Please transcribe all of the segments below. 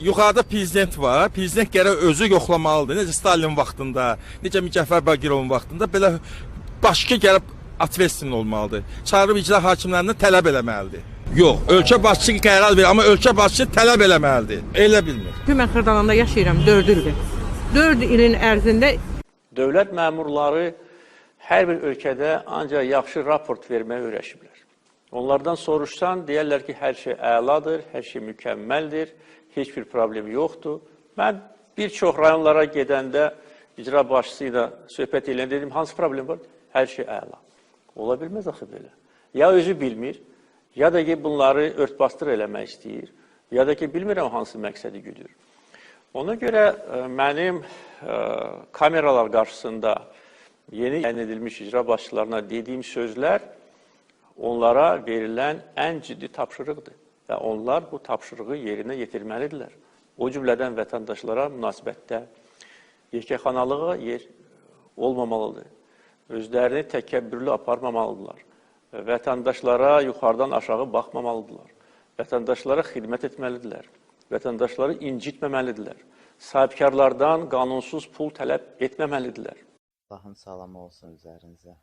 yuxarıda prezident var. Prezident gərək özü yoxlamalıdır. Necə Stalin vaxtında, necə Mücəffər Baqirovun vaxtında belə başqa gəlib atvesten olmalıdır. Çağırıb icra hakimlərindən tələb eləməlidir. Yox, ölkə başçısı qərar verir, amma ölkə başçısı tələb eləməlidir. Elə bilmir. Mən Xırdalanda yaşayıram 4 ildir. 4 ilin ərzində Dövlət məmurları hər bir ölkədə ancaq yaxşı raport verməyə öyrəşiblər. Onlardan soruşsan, deyərlər ki, hər şey əladır, hər şey mükəmməldir, heç bir problem yoxdur. Mən bir çox rayonlara gedəndə icra başçısı ilə söhbət eləyəndə dedim, hansı problem var? Hər şey əla. Ola bilməz axı belə. Ya özü bilmir, ya da ki, bunları örtbasdır eləmək istəyir, ya da ki, bilmirəm hansı məqsədi güdür. Ona görə ə, mənim ə, kameralar qarşısında yeni təyin edilmiş icra başçılarına dediyim sözlər onlara verilən ən ciddi tapşırıqdır və onlar bu tapşırığı yerinə yetirməlidirlər. O cümlədən vətəndaşlara münasibətdə yekəxanalığa yer olmamalıdır. Özlərini təkəbbürlü aparmamalıdırlar. Vətəndaşlara yuxarıdan aşağı baxmamalıdırlar. Vətəndaşlara xidmət etməlidirlər. Vətəndaşları incitməməlidirlər. Sahibkarlardan qanunsuz pul tələb etməməlidirlər. Allahın salamı olsun üzərinizə.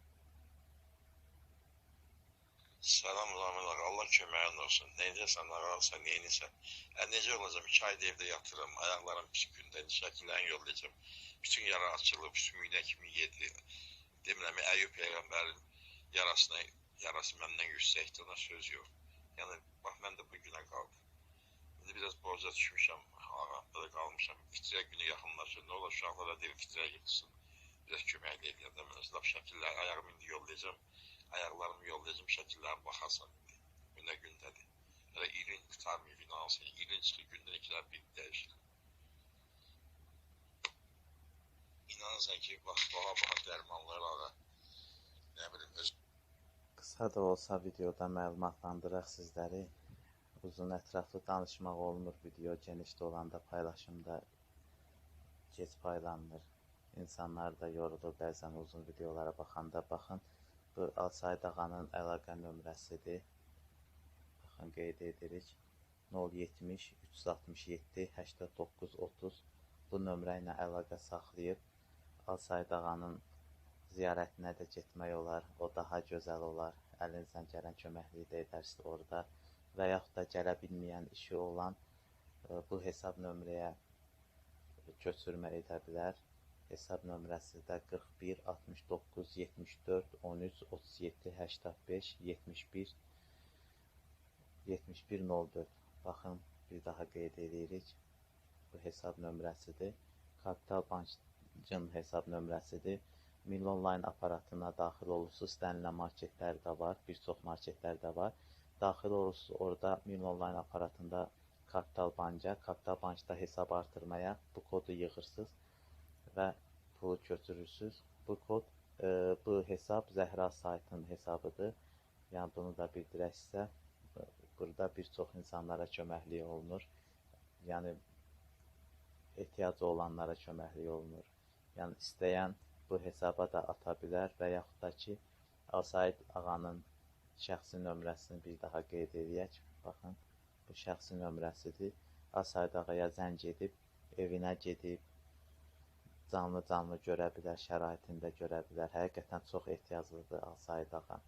Salam Ramil ağa, Allah köməyin olsun. Nə edəsən ağarsan, nə edirsən? Ə, necə olacam? İki ayda evdə yatıram, ayaqlarım gündən, şəkillərini yollayacam. Bütün yara açılıb, sümüyünə kimi yedi. Demirəm, Əyyub Peyğəmbərin yarasına, yarası məndən yüksəkdir, ona söz yox. Yəni, bax, mən də bu günə qaldım. İndi biraz borca düşmüşəm, ağa, belə qalmışam. Fitrə günü yaxınlaşır, nə olar uşaqlara deyir, fitrə yıxsın. Biraz kömək edin də, mən laf şəkillər, ayağımı indi yollayacam. Ayaqlarımı yollayacam, şəkillərin baxasan Günə gündədir. Hələ irin qutarmıyor finansı, irin çıxır, gündən ikilər bir dəyişir. İnanırsan ki, bax, baha-baha dərmanlar ağa, nə bilim, öz Qısa da olsa videoda məlumatlandıraq sizləri. Uzun ətraflı danışmaq olmur video geniş də olanda paylaşımda gec paylanır. İnsanlar da yorulur bəzən uzun videolara baxanda. Baxın, bu Alsayid ağanın əlaqə nömrəsidir. Baxın, qeyd edirik. 070 367 89 30 bu nömrə ilə əlaqə saxlayıb Alsayid ağanın ziyarətinə də getmək olar. O daha gözəl olar. Əlinizdən gələn köməkliyi də edərsiniz orada və yaxud da gələ bilməyən işi olan e, bu hesab nömrəyə köçürmə edə bilər. Hesab nömrəsi də 41 69 74 13 37 85 71 7104. Baxın, bir daha qeyd edirik. Bu hesab nömrəsidir. Kapital Bankın hesab nömrəsidir. Milli onlayn aparatına daxil olursunuz. İstənilən marketlər də var, bir çox marketlər də var. Daxil olursunuz orada Milli onlayn aparatında Kapital Banka, Kapital Bankda hesab artırmaya bu kodu yığırsınız və pulu köçürürsüz. Bu kod, e, bu hesab Zəhra saytının hesabıdır. Yəni bunu da bildirək sizə. Burada bir çox insanlara köməklik olunur. Yəni ehtiyacı olanlara köməklik olunur. Yəni istəyən bu hesaba da ata bilər və yaxud da ki, Asaid ağanın şəxsi nömrəsini bir daha qeyd edək. Baxın, bu şəxsi nömrəsidir. Asaid ağaya zəng edib, evinə gedib, canlı-canlı görə bilər, şəraitində görə bilər. Həqiqətən çox ehtiyaclıdır Asaid ağa.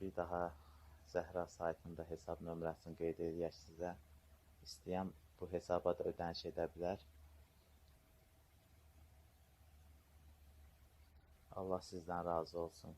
Bir daha Zəhra saytında hesab nömrəsini qeyd edək sizə. İstəyən bu hesaba da ödəniş edə bilər. Allah sizdən razı olsun.